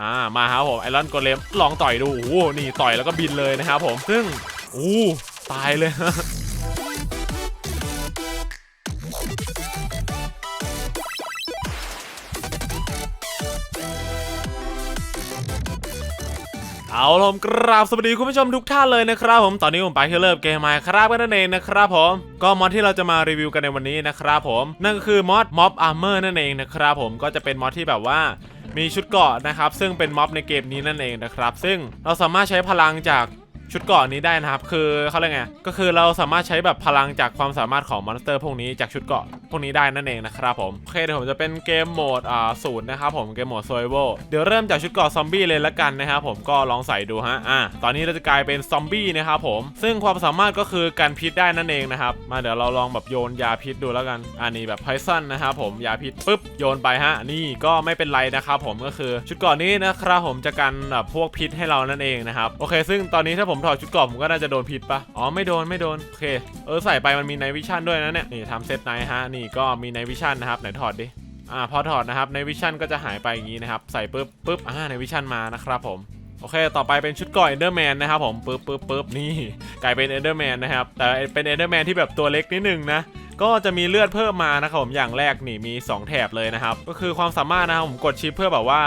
อ่ามาครับผมไอรอนโกเลมลองต่อยดูโอ้โหนี่ต่อยแล้วก็บินเลยนะครับผมซึ่งอู้ตายเลยเอาลมกราบสวัสดีคุณผู้ชมทุกท่านเลยนะครับผมตอนนี้ผมไปที่เริ่มเกมมาครับกันนั่นเองนะครับผมก็มอดที่เราจะมารีวิวกันในวันนี้นะครับผมนั่นก็คือมอดม็อบอาร์เมอร์นั่นเองนะครับผมก็จะเป็นมอดที่แบบว่า มีชุดเกาะนะครับ ซึ่งเป็นม็อบในเกมนี้นั่นเองนะครับ ซึ่งเราสามารถใช้พลังจาก ชุดเกาะนี้ได้นะครับ คือเขาเรียกไง ก็คือเราสามารถใช้แบบพลังจากความสามารถของมอนสเตอร์พวกนี้จากชุดเกาะพวกนี้ได้นั่นเองนะครับผม โอเคเดี๋ยวผมจะเป็นเกมโหมดอ่าศูนย์นะครับผม เกมโหมด survival เดี๋ยวเริ่มจากชุดเกาะซอมบี้เลยละกันนะครับผม ก็ลองใส่ดูฮะ อะตอนนี้เราจะกลายเป็นซอมบี้นะครับผม ซึ่งความสามารถก็คือการพิษได้นั่นเองนะครับ มาเดี๋ยวเราลองแบบโยนยาพิษดูแล้วกัน อันนี้แบบไพซอนนะครับผม ยาพิษปุ๊บโยนไปฮะ นี่ก็ไม่เป็นไรนะครับผม ก็คือชุดเกาะนี้นะครับผมจะกันแบบพวกพิษให้เรานั่นเองนะครับ โอเค ซึ่งตอนนี้ถ้าผมมถอดชุดเกราะผมก็น่าจะโดนพิษปะอ๋อไม่โดนไม่โดนโอเคเออใส่ไปมันมีไนวิชั่นด้วยนะเนี่ยนี่ทำเซตไนฮะนี่ก็มีไนวิชั่นนะครับไหนถอดดิอ่าพอถอดนะครับในวิชั่นก็จะหายไปอย่างนี้นะครับใส่ปุ๊บปุ๊บอ่าในวิชั่นมานะครับผมโอเค ต่อไปเป็นชุดเก่อเอนเดอร์แมนนะครับผมปึ๊บปึ๊บปึ๊บนี่กลายเป็นเอนเดอร์แมนนะครับ แต่เป็นเอนเดอร์แมนที่แบบตัวเล็กนิดนึงนะ ก็จะมีเลือดเพิ่มมานะครับผม อย่างแรกนี่มี 2 แถบเลยนะครับ ก็คือความสามารถนะครับผมกดชิปเพื่อแบบว่า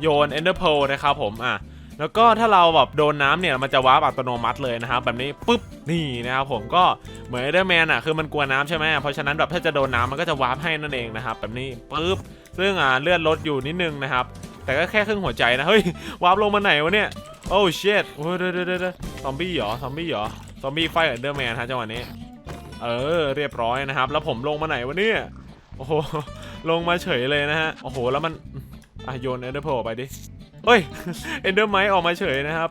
โยนเอนเดอร์โพนะครับผม อะ แล้วก็ถ้าเราแบบโดนน้ำเนี่ยมันจะวาร์ปอัตโนมัติเลยนะครับแบบนี้ปุ๊บนี่นะครับผมก็เหมือนเดอร์แมนอะคือมันกลัวน้ำใช่ไหมเพราะฉะนั้นแบบถ้าจะโดนน้ำมันก็จะวาร์ปให้นั่นเองนะครับแบบนี้ปุ๊บซึ่งอ่าเลือดลดอยู่นิดนึงนะครับแต่ก็แค่ครึ่งหัวใจนะเฮ้ยวาร์ปลงมาไหนวะเนี่ยโอ้เชดโอ้ยเดี๋ยวเดี๋ยวเดี๋ยวซอมบี้เหรอซอมบี้เหรอซอมบี้ไฟเอเดอร์แมนฮะจังหวะนี้เออเรียบร้อยนะครับ แล้วผมลงมาไหนวะเนี่ยโอ้โหลงมาเฉยเลยนะฮะโอ้โหแล้วมันอะโยนเอเดอร์โพไปดิ เฮ้ยเอนเดอร์ไมออกมาเฉยนะครับ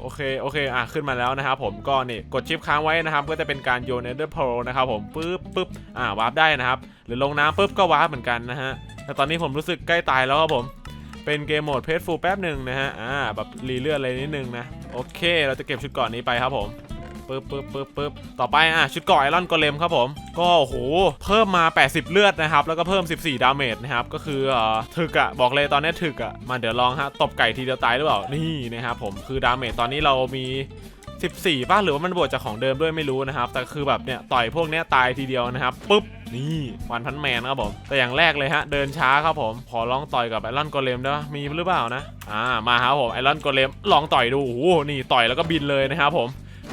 โอเคโอเคอะขึ้นมาแล้วนะครับผมก็นี่กดชิปค้างไว้นะครับ ก็จะเป็นการโยนเอนเดอร์โพนะครับผมปึ๊บปึ๊บอ่าวาร์ปได้นะครับ หรือลงน้ำปึ๊บก็วาร์ปเหมือนกันนะฮะแต่ตอนนี้ผมรู้สึกใกล้ตายแล้วครับผมเป็นเกมโหมดเพจฟูลแป๊บหนึ่งนะฮะอ่าแบบรีเลือดอะไรนิดนึงนะโอเค เราจะเก็บชุดก่อนนี้ไปครับผม ปึ๊บปึ๊บปึ๊บปึ๊บต่อไปอะชุดเกาะไอรอนโกเลมครับผม ก็โอ้โหเพิ่มมา 80 เลือดนะครับ แล้วก็เพิ่ม 14 ดาเมจนะครับ ก็คือเอ่อถึกอะบอกเลยตอนนี้ถึกอะมาเดี๋ยวลองฮะตบไก่ทีเดียวตายหรือเปล่า นี่นะครับผมคือดาเมจตอนนี้เรามี14ป่ะหรือว่ามันบวกจากของเดิมด้วยไม่รู้นะครับ แต่คือแบบเนี่ยต่อยพวกเนี้ยตายทีเดียวนะครับปุ๊บนี่วันพันแมนครับผมแต่อย่างแรกเลยฮะเดินช้าครับผมขอลองต่อยกับไอรอนโกเลมได้ปะมีหรือเปล่านะอ่ามาครับผมไอรอนโกเลมลองต่อยดูโอ้โหนี่ต่อยแล้วก็บินเลยนะครับผม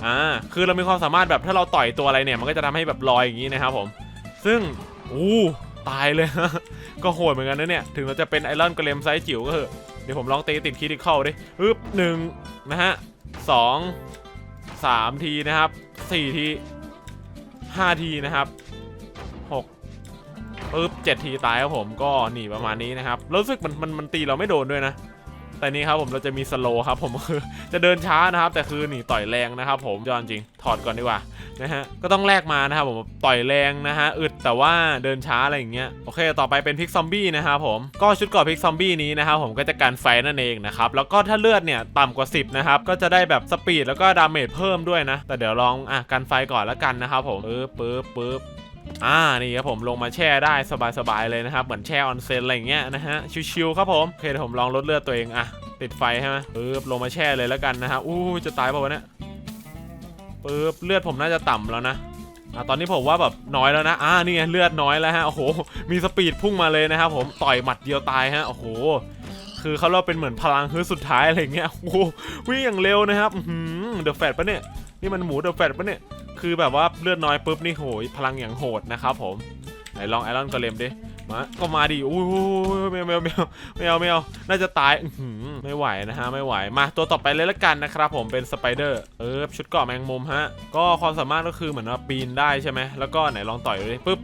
อ่าคือเรามีความสามารถแบบถ้าเราต่อยตัวอะไรเนี่ยมันก็จะทำให้แบบลอยอย่างนี้นะครับผม ซึ่งอู้ตายเลย ก็โหดเหมือนกันนะเนี่ย ถึงเราจะเป็นไอรอนกระเลมไซส์จิ๋วก็เถอะเดี๋ยวผมลองตีติดคิดิคอลดิอึ๊บหนึ่งนะฮะสองสามทีนะครับสี่ทีห้าทีนะครับหกปึ๊บเจ็ดทีตายครับผมก็หนีประมาณนี้นะครับรู้สึกมันมันมันตีเราไม่โดนด้วยนะ แต่นี่ครับผมเราจะมีสโลครับผมคือจะเดินช้านะครับ แต่คือหนีต่อยแรงนะครับ ผมยอดจริงถอดก่อนดีกว่านะฮะก็ต้องแลกมานะครับผมต่อยแรงนะฮะอึดแต่ว่าเดินช้าอะไรอย่างเงี้ยโอเค ต่อไปเป็นพิกซอมบี้นะครับผมก็ชุดเกราะพิกซอมบี้นี้นะครับผมก็จะการไฟนั่นเองนะครับแล้วก็ถ้าเลือดเนี่ยต่ำกว่า 10นะครับก็จะได้แบบสปีดแล้วก็ดาเมจเพิ่มด้วยนะ แต่เดี๋ยวลองอะกันไฟก่อนแล้วกันนะครับผมปึ๊บปึ๊บปึ๊บ อ่านี่ครับผมลงมาแช่ได้สบายๆเลยนะครับเหมือนแช่ออนเซ็นอะไรอย่างเงี้ยนะฮะชิวๆครับผมโอเคเดี๋ยวผมลองลดเลือดตัวเองอะติดไฟใช่ไหมปึ๊บลงมาแช่เลยแล้วกันนะฮะอู้จะตายเปล่าวะเนี่ยปึ๊บเลือดผมน่าจะต่ำแล้วนะอะตอนนี้ผมว่าแบบน้อยแล้วนะอ่านี่ไงเลือดน้อยแล้วฮะโอ้โหมีสปีดพุ่งมาเลยนะครับผมต่อยหมัดเดียวตายฮะโอ้โหคือเขาเราเป็นเหมือนพลังฮือสุดท้ายอะไรเงี้ยโอ้โหวิ่งอย่างเร็วนะครับเดอะแฟตปะเนี่ยนี่มันหมูเดอะแฟตปะเนี่ย คือแบบว่าเลือดน้อยปุ๊บนี่โหยพลังอย่างโหดนะครับผมไหนลองไอรอนกระเลมดิมาก็มาดิอุ้ยไม่เอาไม่เอาไม่เอาไม่เอาไม่เอาน่าจะตายอืไม่ไหวนะฮะไม่ไหวมาตัวต่อไปเลยละกันนะครับผมเป็นสไปเดอร์เออชุดเกาะแมงมุมฮะก็ความสามารถก็คือเหมือนว่าปีนได้ใช่ไหมแล้วก็ไหนลองต่อยดูดิปุ๊บ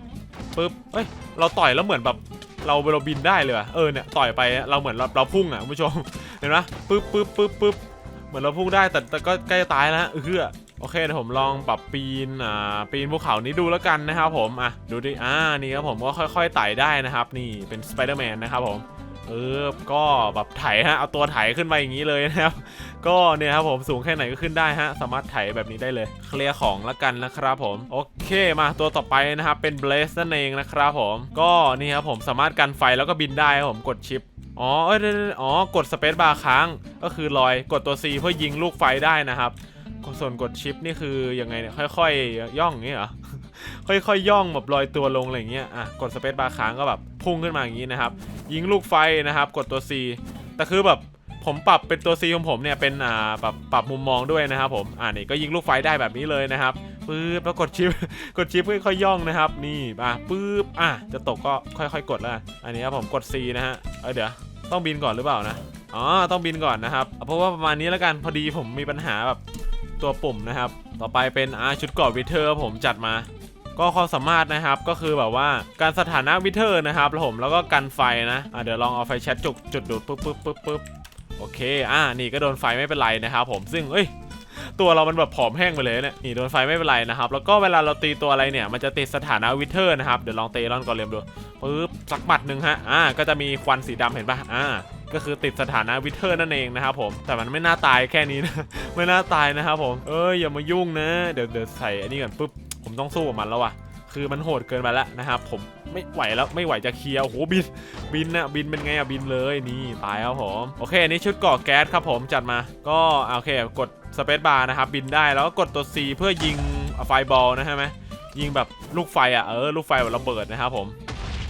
ปุ๊บเอ้ยเราต่อยแล้วเหมือนแบบเราเราบินได้เลยว่ะเออเนี่ยต่อยไปเราเหมือนเราเราพุ่งอะคุณผู้ชมเห็นไหมปุ๊บปุ๊บปุ๊บปุ๊บเหมือนเราพุ่งได้แต่แต่ก็ใกล้ตายแล้วเออ โอเคเดี๋ยวผมลองปรับปีนอ่าปีนภูเขานี้ดูแล้วกันนะครับผมอะดูดิอ่านี่ครับผมก็ค่อยๆไต่ได้นะครับ นี่เป็นสไปเดอร์แมนนะครับผมเออก็แบบไถฮะเอาตัวไถขึ้นไปอย่างนี้เลยนะครับ ก็เนี่ยครับผมสูงแค่ไหนก็ขึ้นได้ฮะสามารถไถแบบนี้ได้เลย เคลียร์ของแล้วกันนะครับผม โอเคมาตัวต่อไปนะครับเป็นเบลสนั่นเองนะครับผม ก็นี่ครับผมสามารถกันไฟแล้วก็บินได้ผมกดชิปอ๋อเอ้ยอ๋อกดสเปซบาร์ค้างก็คือลอยกดตัว C เพื่อยิงลูกไฟได้นะครับ ส่วนกดชิปนี่คือยังไงเนี่ยค่อยๆย่องอย่างเงี้เหรอ ค่อยๆย่องแบบลอยตัวลงอะไรอย่างเงี้ยอะกดสเปซบาร์ค้างก็แบบพุ่งขึ้นมาอย่างงี้นะครับ ยิงลูกไฟนะครับ กดตัว C แต่คือแบบผมปรับเป็นตัว C ของผมเนี่ยเป็นอ่าแบบปรับมุมมองด้วยนะครับผมอ่านี่ก็ยิงลูกไฟได้แบบนี้เลยนะครับปึ๊บแล้วกดชิปกดชิปค่อยๆย่องนะครับ นี่อะปึ๊บอะจะตกก็ค่อยๆ กดแล้วอันนี้ครับผมกด C นะฮะเอ้ยเดี๋ยวต้องบินก่อนหรือเปล่านะอ๋อต้องบินก่อนนะครับเอาเพราะว่าประมาณนี้แล้วกันพอดีผมมีปัญหาแบบ ตัวปุ่มนะครับ ต่อไปเป็นอาชุดเกราะวิเทอร์ผมจัดมา ก็ความสามารถนะครับก็คือแบบว่าการสถานะวิเทอร์นะครับผมแล้วก็กันไฟนะะเดี๋ยวลองเอาไฟแช็ดจุดจุดดูดปุ๊บปุ๊บปุ๊บปุ๊บโอเค อ่า นี่ก็โดนไฟไม่เป็นไรนะครับผม ซึ่ง เอ้ย ตัวเรามันแบบผอมแห้งไปเลยเนี่ย นี่โดนไฟไม่เป็นไรนะครับ แล้วก็เวลาเราตีตัวอะไรเนี่ย มันจะติดสถานะวิเทอร์นะครับ เดี๋ยวลองเตะลอนก่อนเรียมดูปุ๊บ สักหมัดหนึ่งฮะ อ่า ก็จะมีควันสีดำเห็นปะอ่า ก็คือติดสถานะวิเทอร์นั่นเองนะครับผมแต่มันไม่น่าตายแค่นี้นะไม่น่าตายนะครับผมเอ้ยอย่ามายุ่งนะเดี๋ยวเดี๋ยวใส่อันนี้ก่อนปุ๊บผมต้องสู้กับมันแล้วว่ะคือมันโหดเกินไปแล้วนะครับผมไม่ไหวแล้วไม่ไหวจะเคลียร์โอ้โหบินบินนะบินเป็นไงอะบินเลยนี่ตายครับผมโอเคอันนี้ชุดกราะแก๊สครับผมจัดมา ก็โอเคกดสเปซบาร์นะครับบินได้แล้วก็กดตัว C เพื่อยิงไฟบอลนะใช่ไหมยิงแบบลูกไฟอะเออลูกไฟแบบระเบิดนะครับผม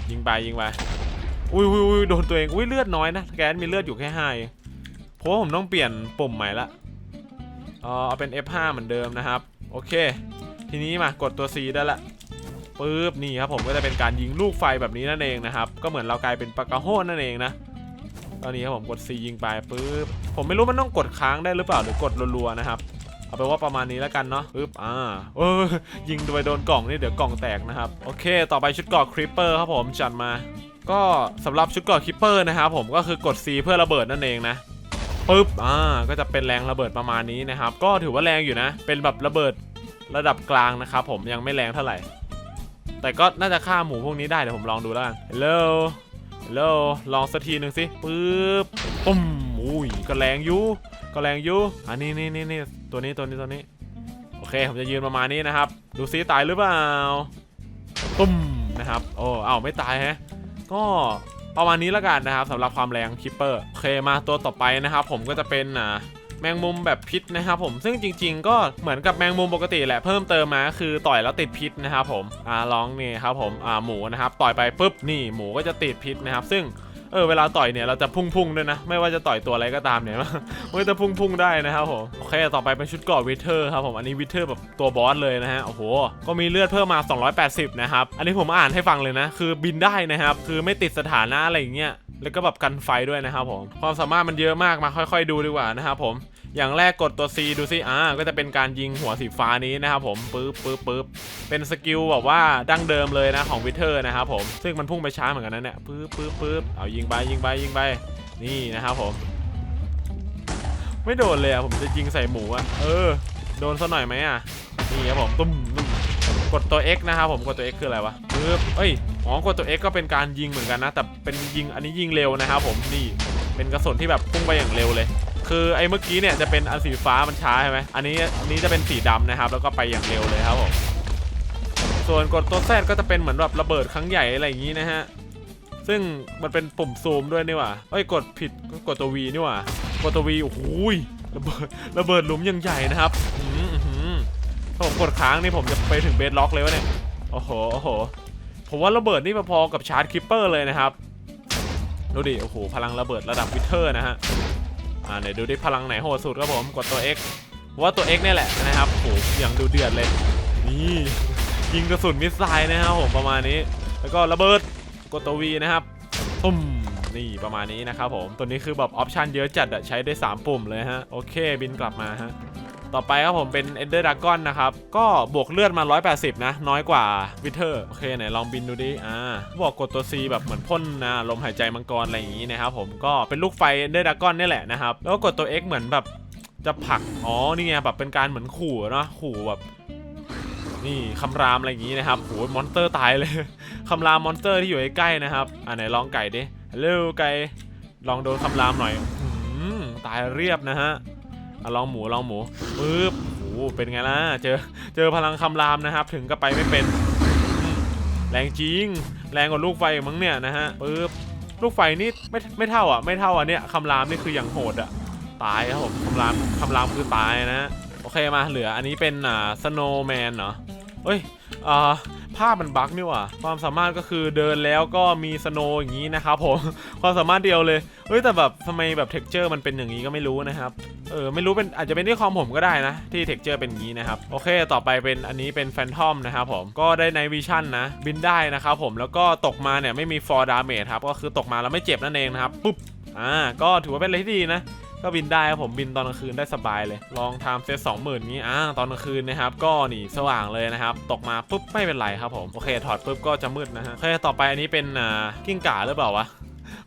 ยิงไปยิงไป อุ้ยอุ้ยอุ้ยโดนตัวเองอุ้ยเลือดน้อยนะแก๊สมีเลือดอยู่แค่ห้าเองเพราะว่าผมต้องเปลี่ยนปุ่มใหม่ละเออเอาเป็น F5 เหมือนเดิมนะครับ โอเค ทีนี้มากดตัว C ได้ละปึ๊บนี่ครับผมก็จะเป็นการยิงลูกไฟแบบนี้นั่นเองนะครับ ก็เหมือนเรากลายเป็นปากกาโฮนนั่นเองนะตอนนี้ครับผมกด C ยิงไปปึ๊บผมไม่รู้มันต้องกดค้างได้หรือเปล่าหรือกดรัวๆนะครับเอาไปนว่าประมาณนี้แล้วกันเนาะปึ๊บอ่าเออยิงไปโดนกล่องนี่เดี๋ยวกล่องแตกนะครับโอเค ต่อไปชุดเกาะคริปเปอร์ครับผมจัดมา ก็สำหรับชุดเกราะคิปเปอร์นะครับผมก็คือกด C เพื่อระเบิดนั่นเองนะปึ๊บอ่าก็จะเป็นแรงระเบิดประมาณนี้นะครับ ก็ถือว่าแรงอยู่นะ เป็นแบบระเบิดระดับกลางนะครับผมยังไม่แรงเท่าไหร่ แต่ก็น่าจะฆ่าหมูพวกนี้ได้เดี๋ยวผมลองดูแล้วกัน Hello Hello ลองสักทีหนึ่งสิปึ๊บปุ้มอุ้ยก็แรงอยู่ก็แรงอยู่อันนี้นี่นี่นี่ตัวนี้ตัวนี้ตัวนี้ โอเคผมจะยืนประมาณนี้นะครับ ดูซิตายหรือเปล่าปุ้มนะครับโอ้เอ้าไม่ตายแฮะ ก็ประมาณนี้แล้วกันนะครับสำหรับความแรงคิปเปอร์โอเคมาตัวต่อไปนะครับ ผมก็จะเป็นอ่าแมงมุมแบบพิษนะครับผมซึ่งจริง ๆ ก็เหมือนกับแมงมุมปกติแหละเพิ่มเติมมาคือต่อยแล้วติดพิษนะครับผมอ่าลองนี่ครับผมอ่าหมูนะครับต่อยไปปุ๊บนี่หมูก็จะติดพิษนะครับ ซึ่ง เออเวลาต่อยเนี่ยเราจะพุ่งๆด้วยนะ ไม่ว่าจะต่อยตัวอะไรก็ตามเนี่ยมันก็จะพุ่งๆได้นะครับผมโอเคต่อไปเป็นชุดเกราะวิเทอร์ครับผมอันนี้วิเทอร์แบบตัวบอสเลยนะฮะโอ้โหก็มีเลือดเพิ่มมา 280 นะครับ อันนี้ผมอ่านให้ฟังเลยนะ คือบินได้นะครับ คือไม่ติดสถานะอะไรอย่างเงี้ย แล้วก็แบบกันไฟด้วยนะครับผม ความสามารถมันเยอะมากมาค่อย ๆ ดูดีกว่านะครับผม อย่างแรกกดตัว C ดูซิอ่าก็จะเป็นการยิงหัวสีฟ้านี้นะครับผมปึ๊บปึ๊บปึ๊บเป็นสกิลแบบว่าดั้งเดิมเลยนะของวิเทอร์นะครับผมซึ่งมันพุ่งไปช้าเหมือนกันนะเนี่ยปึ๊บปึ๊บปึ๊บเอายิงไปยิงไปยิงไปนี่นะครับผม ไม่โดนเลยอะผมจะยิงใส่หมูอะเออ โดนซะหน่อยไหมอะนี่ครับผมตุ้มตุ้มกดตัว X นะครับผมกดตัว X คืออะไรวะ ปึ๊บเอ้ย อ๋อกดตัว X ก็เป็นการยิงเหมือนกันนะ แต่เป็นยิงอันนี้ยิงเร็วนะครับผม นี่ เป็นกระสุนที่แบบพุ่งไปอย่างเร็วเลย คือไอ้เมื่อกี้เนี่ยจะเป็นอันสีฟ้ามันช้าใช่ไหมอันนี้อันนี้จะเป็นสีดำนะครับ แล้วก็ไปอย่างเร็วเลยครับผม ส่วนกดตัวแซก็จะเป็นเหมือนแบบระเบิดครั้งใหญ่อะไรอย่างนี้นะฮะ ซึ่งมันเป็นปุ่มซูมด้วยนี่หว่าเอ้ย กดผิดก็กดตัว V นี่หว่ากดตัว V โอ้โหยระเบิดระเบิดหลุมยังใหญ่นะครับอืมถ้าผมกดค้างนี่ผมจะไปถึงเบสล็อกเลยวะเนี่ย โอ้โห โอ้โห ผมว่าระเบิดนี่พอๆกับชาร์จคิปเปอร์เลยนะครับดูดิ โอ้โห พลังระเบิดระดับวิเทอร์นะฮะ อ่าเดี๋ยวดูดิพลังไหนโหดสุดครับผม กดตัว X ว่าตัว X เนี่ยแหละนะครับโอ้โหอย่างดูเดือดเลย นี่ยิงกระสุนมิสไซล์นะครับผมประมาณนี้ แล้วก็ระเบิดกดตัว V นะครับตุ้มนี่ประมาณนี้นะครับผม ตัวนี้คือแบบออปชันเยอะจัดอะใช้ได้ 3 ปุ่มเลยฮะ โอเค บินกลับมาฮะ ต่อไปครับผมเป็น Ender Dragon นะครับ ก็บวกเลือดมา 180 นะ น้อยกว่าวิเทอร์โอเคไหนลองบินดูดิ อ่าบอกกดตัว C แบบเหมือนพ่นนะลมหายใจมังกรอะไรอย่างนี้นะครับผมก็เป็นลูกไฟ Ender Dragon นี่แหละนะครับ แล้วก็กดตัว X เหมือนแบบจะผลัก อ๋อ นี่ไงแบบเป็นการเหมือนขู่เนาะขู่แบบนี่คำรามอะไรอย่างนี้นะครับโหมอนสเตอร์ตายเลย คำรามมอนสเตอร์ที่อยู่ใกล้ๆนะครับ อ่าไหนลองไก่ดิฮัลโหลไก่ลองโดนคำรามหน่อยอืมตายเรียบนะฮะ ลองหมูลองหมูปึ๊บโอ้โหเป็นไงล่ะ เจอเจอพลังคำรามนะครับ ถึงก็ไปไม่เป็น แรงจริง แรงกว่าลูกไฟมั้งเนี่ยนะฮะปึ๊บลูกไฟนี่ไม่ไม่เท่าอะ ไม่เท่าอะเนี่ยคำรามนี่คืออย่างโหดอะ ตายครับผมคำรามคำรามคือตายนะโอเคมาเหลืออันนี้เป็นอ่าสโนว์แมนเหรอเอ้ยอ่า ภาพมันบั๊กนี่หว่าความสามารถก็คือเดินแล้วก็มีสโนอย่างนี้นะครับผมความสามารถเดียวเลยเฮ้ยแต่แบบทำไมแบบเท็กเจอร์มันเป็นอย่างนี้ก็ไม่รู้นะครับเออไม่รู้เป็นอาจจะเป็นที่คอมผมก็ได้นะ ที่เท็กเจอร์เป็นอย่างนี้นะครับโอเค ต่อไปเป็นอันนี้เป็นแฟนทอมนะครับผมก็ได้ในวิชั่นนะ บินได้นะครับผมแล้วก็ตกมาเนี่ยไม่มีฟอร์ดาเมจครับก็คือตกมาแล้วไม่เจ็บนั่นเองนะครับปุ๊บอ่าก็ถือว่าเป็นอะไรที่ดีนะ ก็บินได้ครับผมบินตอนกลางคืนได้สบายเลย ลองทม์เซตสองหมื่นนี้อ่าตอนกลางคืนนะครับก็นี่สว่างเลยนะครับ ตกมาปุ๊บไม่เป็นไรครับผม โอเคถอดปุ๊บก็จะมืดนะฮะโอเคต่อไปอันนี้เป็นอ่ากิ้งก่าหรือเปล่าวะ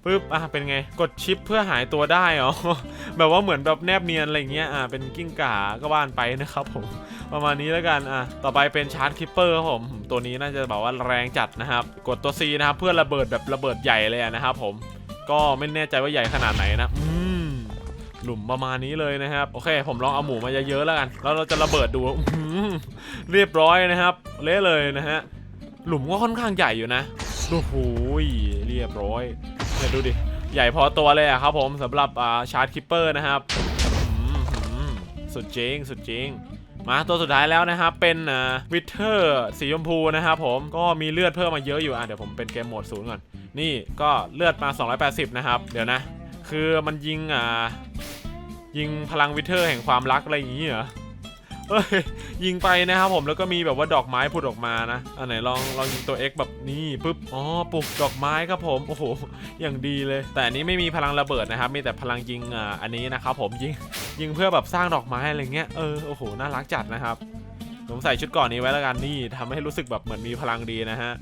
ปุ๊บอะเป็นไงกดชิปเพื่อหายตัวได้เหรอแบบว่าเหมือนแบบแนบเนียนอะไรเงี้ยอ่าเป็นกิ้งก่าก็ว่านไปนะครับผมประมาณนี้แล้วกันอะต่อไปเป็นชาร์จคิปเปอร์ครับผมตัวนี้น่าจะแบบว่าแรงจัดนะครับกดตัว C นะครับเพื่อระเบิดแบบระเบิดใหญ่เลยนะครับผมก็ไม่แน่ใจว่าใหญ่ขนาดไหนนะอื หลุมประมาณนี้เลยนะครับ โอเค ผมลองเอาหมูมาเยอะๆแล้วกัน แล้วเราจะระเบิดดูเรียบร้อยนะครับเละเลยนะฮะหลุมก็ค่อนข้างใหญ่อยู่นะโอ้โหเรียบร้อยเนี่ยดูดิใหญ่พอตัวเลยอะครับผมสำหรับชาร์จคิปเปอร์นะครับสุดจริงสุดจริงมาตัวสุดท้ายแล้วนะครับ เป็นวิเทอร์สีชมพูนะครับผมก็มีเลือดเพิ่มมาเยอะอยู่อะเดี๋ยวผมเป็นเกมโหมดศูนย์ก่อน นี่ก็เลือดมา 280 นะครับ เดี๋ยวนะ คือมันยิงอ่า ยิงพลังวิเทอร์แห่งความรักอะไรอย่างงี้เหรอเฮ้ยยิงไปนะครับผมแล้วก็มีแบบว่าดอกไม้ผุดออกมานะอันไหนลองลองยิงตัว X แบบนี้ปุ๊บอ๋อปลุกดอกไม้ครับผมโอ้โหอย่างดีเลย แต่อันนี้ไม่มีพลังระเบิดนะครับมีแต่พลังยิงอ่าอันนี้นะครับผมยิงยิงเพื่อแบบสร้างดอกไม้อะไรเงี้ยเออโอ้โหน่ารักจัดนะครับผมใส่ชุดก่อนนี้ไว้แล้วกันนี่ทำให้รู้สึกแบบเหมือนมีพลังดีนะฮะ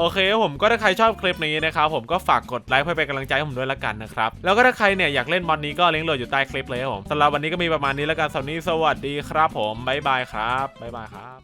โอเคผมก็ถ้าใครชอบคลิปนี้นะครับผมก็ฝากกดไลค์เพื่อเป็นกำลังใจให้ผมด้วยละกันนะครับแล้วก็ถ้าใครเนี่ยอยากเล่นมอดนี้ก็ลิงก์โหลดอยู่ใต้คลิปเลยครับผมสำหรับวันนี้ก็มีประมาณนี้แล้วกันสวัสวัสดีครับผมบ๊ายบายครับบ๊ายบายครับ